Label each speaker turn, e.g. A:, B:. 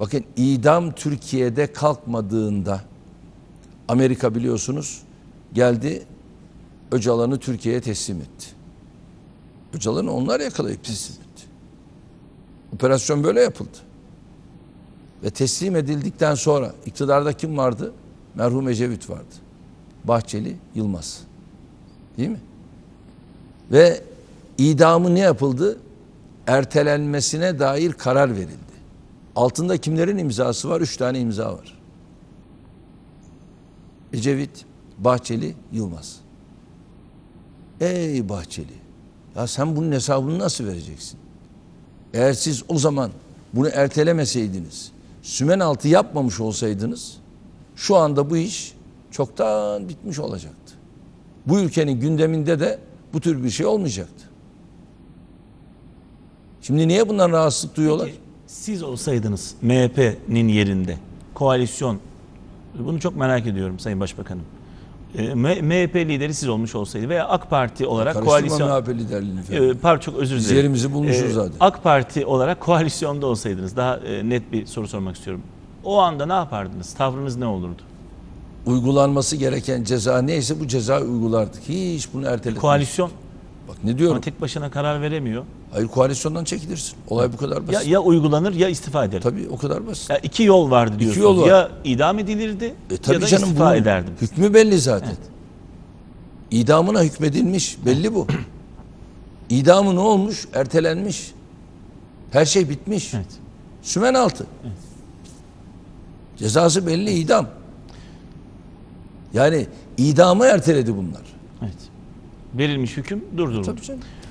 A: Bakın idam Türkiye'de kalkmadığında Amerika biliyorsunuz geldi Öcalan'ı Türkiye'ye teslim etti. Öcalan'ı onlar yakalayıp teslim etti. Operasyon böyle yapıldı. Ve teslim edildikten sonra iktidarda kim vardı? Merhum Ecevit vardı. Bahçeli, Yılmaz. Değil mi? Ve idamı ne yapıldı? Ertelenmesine dair karar verildi. Altında kimlerin imzası var? Üç tane imza var. Ecevit, Bahçeli, Yılmaz. Ey Bahçeli, ya sen bunun hesabını nasıl vereceksin? Eğer siz o zaman bunu ertelemeseydiniz, sümen altı yapmamış olsaydınız, şu anda bu iş çoktan bitmiş olacaktı. Bu ülkenin gündeminde de bu tür bir şey olmayacaktı. Şimdi niye bundan rahatsızlık duyuyorlar?
B: Peki, siz olsaydınız MHP'nin yerinde koalisyon bunu çok merak ediyorum Sayın Başbakanım. Ee, M- MHP lideri siz olmuş olsaydı veya AK Parti olarak
A: Karıştırma
B: koalisyon
A: MHP liderliğini falan.
B: Ee, pardon çok özür
A: Biz
B: dilerim.
A: yerimizi bulmuşuz zaten.
B: AK Parti olarak koalisyonda olsaydınız daha e, net bir soru sormak istiyorum. O anda ne yapardınız? Tavrınız ne olurdu?
A: Uygulanması gereken ceza neyse bu ceza uygulardık. Hiç bunu erteletmedik.
B: Koalisyon
A: Bak ne diyorum?
B: ama tek başına karar veremiyor.
A: Hayır koalisyondan çekilirsin. Olay bu kadar
B: Ya,
A: basit.
B: ya uygulanır ya istifa eder.
A: Tabii o kadar basit.
B: Ya iki yol vardı diyorsunuz.
A: yol var.
B: Ya idam edilirdi
A: E tabii
B: ya da
A: canım
B: istifa ederdim.
A: hükmü belli zaten. İdamına hükmedilmiş. Belli bu. İdamı ne olmuş? Ertelenmiş. Her şey bitmiş.
B: Evet.
A: Sümen altı. Cezası belli idam. Yani idamı erteledi bunlar.
B: Verilmiş hüküm durduruldu.
A: Tabii canım.